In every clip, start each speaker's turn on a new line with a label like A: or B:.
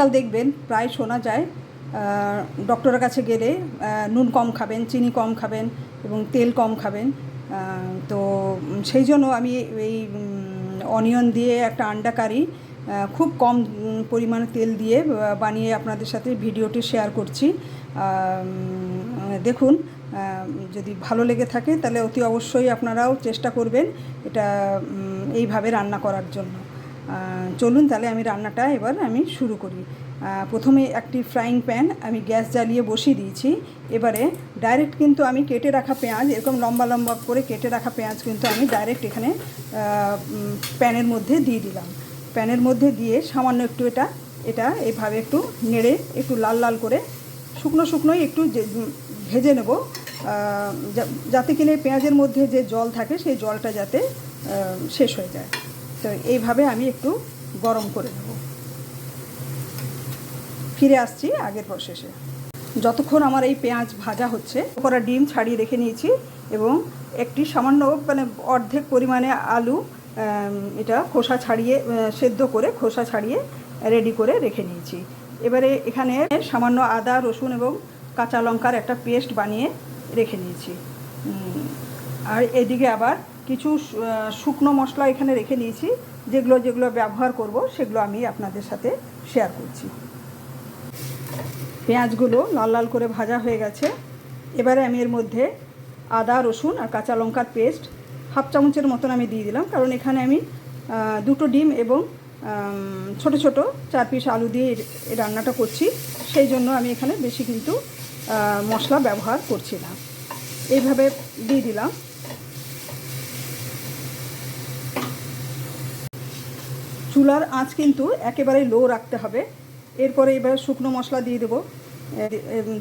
A: আজকাল দেখবেন প্রায় শোনা যায় ডক্টরের কাছে গেলে নুন কম খাবেন, চিনি কম খাবেন এবং তেল কম খাবেন। তো সেই জন্য আমি এই অনিয়ন দিয়ে একটা আন্ডা কারি খুব কম পরিমাণে তেল দিয়ে বানিয়ে আপনাদের সাথে ভিডিওটি শেয়ার করছি। দেখুন যদি ভালো লেগে থাকে তাহলে অতি অবশ্যই আপনারাও চেষ্টা করবেন এটা এইভাবে রান্না করার জন্য। চলুন তাহলে আমি রান্নাটা এবার আমি শুরু করি। প্রথমে একটি ফ্রাইং প্যান আমি গ্যাস জ্বালিয়ে বসিয়ে দিয়েছি। এবারে ডাইরেক্ট কিন্তু আমি কেটে রাখা পেঁয়াজ, এরকম লম্বা লম্বা করে কেটে রাখা পেঁয়াজ কিন্তু আমি ডাইরেক্ট এখানে প্যানের মধ্যে দিয়ে দিলাম। প্যানের মধ্যে দিয়ে সামান্য একটু এটা এটা এইভাবে একটু নেড়ে একটু লাল লাল করে শুকনো শুকনোই একটু ভেজে নেব। যাতে কিনা পেঁয়াজের মধ্যে যে জল থাকে সেই জলটা যাতে শেষ হয়ে যায়। তো এইভাবে আমি একটু গরম করে নেব। ফিরে আসছি আগের প্রসেসে। যতক্ষণ আমার এই পেঁয়াজ ভাজা হচ্ছে করা ডিম ছাড়িয়ে রেখে নিয়েছি এবং একটি সামান্য মানে অর্ধেক পরিমাণে আলু এটা খোসা ছাড়িয়ে সেদ্ধ করে খোসা ছাড়িয়ে রেডি করে রেখে নিয়েছি। এবারে এখানে সামান্য আদা, রসুন এবং কাঁচা লঙ্কার একটা পেস্ট বানিয়ে রেখে নিয়েছি। আর এদিকে আবার কিছু শুকনো মশলা এখানে রেখে নিয়েছি যেগুলো যেগুলো ব্যবহার করব, সেগুলো আমি আপনাদের সাথে শেয়ার করছি। পেঁয়াজগুলো লাল লাল করে ভাজা হয়ে গেছে। এবারে আমি এর মধ্যে আদা, রসুন আর কাঁচা লঙ্কার পেস্ট হাফ চামচের মতন আমি দিয়ে দিলাম। কারণ এখানে আমি দুটো ডিম এবং ছোট ছোট চার পিস আলু দিয়ে এই রান্নাটা করছি। সেই জন্য আমি এখানে বেশি কিন্তু মশলা ব্যবহার করছি না। এইভাবে দিয়ে দিলাম। চুলার আঁচ কিন্তু একেবারে লো রাখতে হবে। এরপরে এবার শুকনো মশলা দিয়ে দেবো।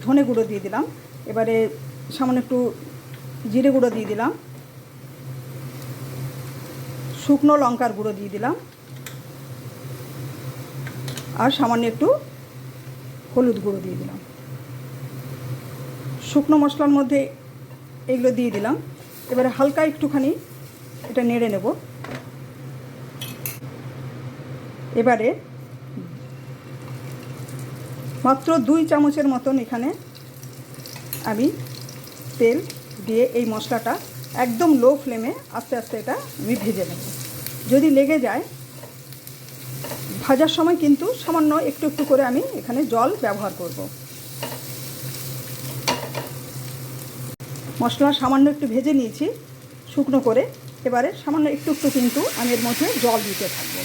A: ধনে গুঁড়ো দিয়ে দিলাম। এবারে সামান্য একটু জিরে গুঁড়ো দিয়ে দিলাম। শুকনো লঙ্কার গুঁড়ো দিয়ে দিলাম। আর সামান্য একটু হলুদ গুঁড়ো দিয়ে দিলাম। শুকনো মশলার মধ্যে এগুলো দিয়ে দিলাম। এবারে হালকা একটুখানি এটা নেড়ে নেব। এবারে মাত্র দুই চামচের মতন এখানে আমি তেল দিয়ে এই মশলাটা একদম লো ফ্লেমে আস্তে আস্তে এটা আমি ভেজে নেব। যদি লেগে যায়, ভাজার সময় কিন্তু সামান্য একটু একটু করে আমি এখানে জল ব্যবহার করব। মশলা সামান্য একটু ভেজে নিয়েছি, শুকনো করে। এবারে সামান্য একটু একটু কিন্তু আমি এর মধ্যে জল দিতে থাকব।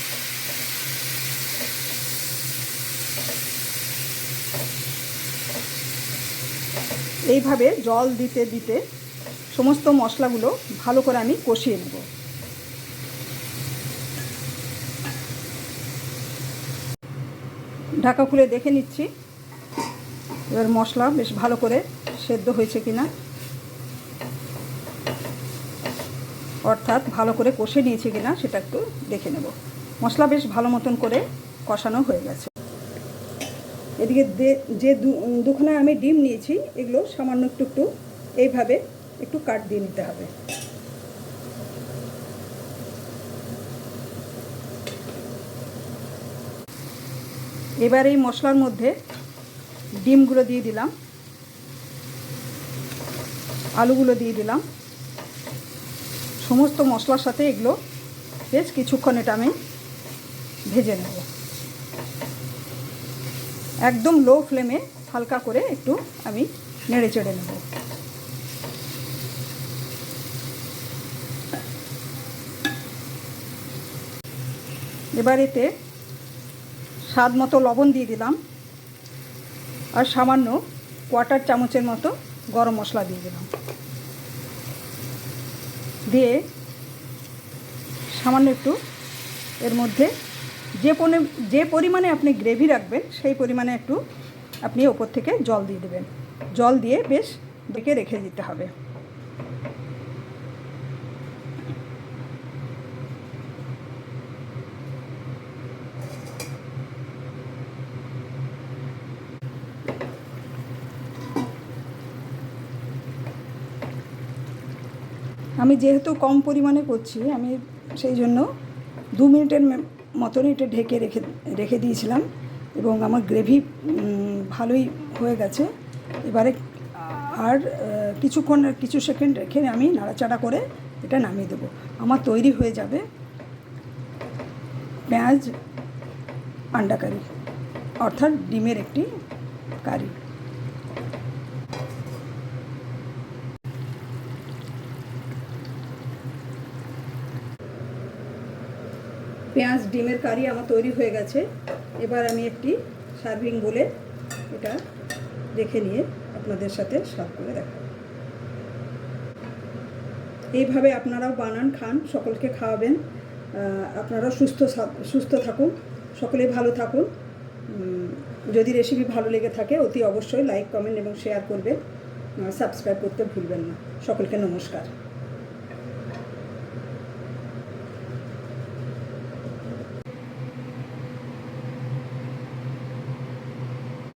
A: এইভাবে জল দিতে দিতে সমস্ত মশলাগুলো ভালো করে আমি কষিয়ে নেব। ঢাকা খুলে দেখে নিচ্ছি, এবার মশলা বেশ ভালো করে সেদ্ধ হয়েছে কিনা। অর্থাৎ ভালো করে কষে নিয়েছে কিনা সেটা একটু দেখে নেব। মশলা বেশ ভালো মতন করে কষানো হয়ে গেছে। এদিকে যে দুখানা আমি ডিম নিয়েছি, এগুলো সামান্য একটু একটু এইভাবে একটু কাট দিয়ে নিতে হবে। এবার এই মশলার মধ্যে ডিমগুলো দিয়ে দিলাম, আলুগুলো দিয়ে দিলাম। সমস্ত মশলার সাথে এগুলো বেশ কিছুক্ষণ এটা আমি ভেজে নেব। একদম লো ফ্লেমে হালকা করে একটু আমি নেড়ে চেড়ে নেব। এবার এতে স্বাদ মতো লবণ দিয়ে দিলাম আর সামান্য কোয়াটার চামচের মতো গরম মশলা দিয়ে দিলাম। দিয়ে সামান্য একটু এর মধ্যে যে পনে, যে পরিমাণে আপনি গ্রেভি রাখবেন, সেই পরিমাণে একটু আপনি ওপর থেকে জল দিয়ে দেবেন। জল দিয়ে বেশ ডেকে রেখে দিতে হবে। আমি যেহেতু কম পরিমাণে করছি, আমি সেই জন্য দু মিনিটের মে- মতন এটা ঢেকে রেখে রেখে দিয়েছিলাম এবং আমার গ্রেভি ভালোই হয়ে গেছে। এবারে আর কিছুক্ষণ, কিছু সেকেন্ড রেখে আমি নাড়াচাড়া করে এটা নামিয়ে দেবো। আমার তৈরি হয়ে যাবে পেঁয়াজ আন্ডা কারি, অর্থাৎ ডিমের একটি কারি। পেঁয়াজ ডিমের কারি আমার তৈরি হয়ে গেছে। এবার আমি একটি সার্ভিং বলে এটা রেখে নিয়ে আপনাদের সাথে সার্ভ করে দেখাবো। এইভাবে আপনারাও বানান খান সকলকে খাওয়াবেন। আহ, আপনারাও সুস্থ সুস্থ থাকুন সকলেই ভালো থাকুন। যদি রেসিপি ভালো লেগে থাকে অতি অবশ্যই লাইক কমেন্ট এবং শেয়ার করবেন। সাবস্ক্রাইব করতে ভুলবেন না। সকলকে নমস্কার।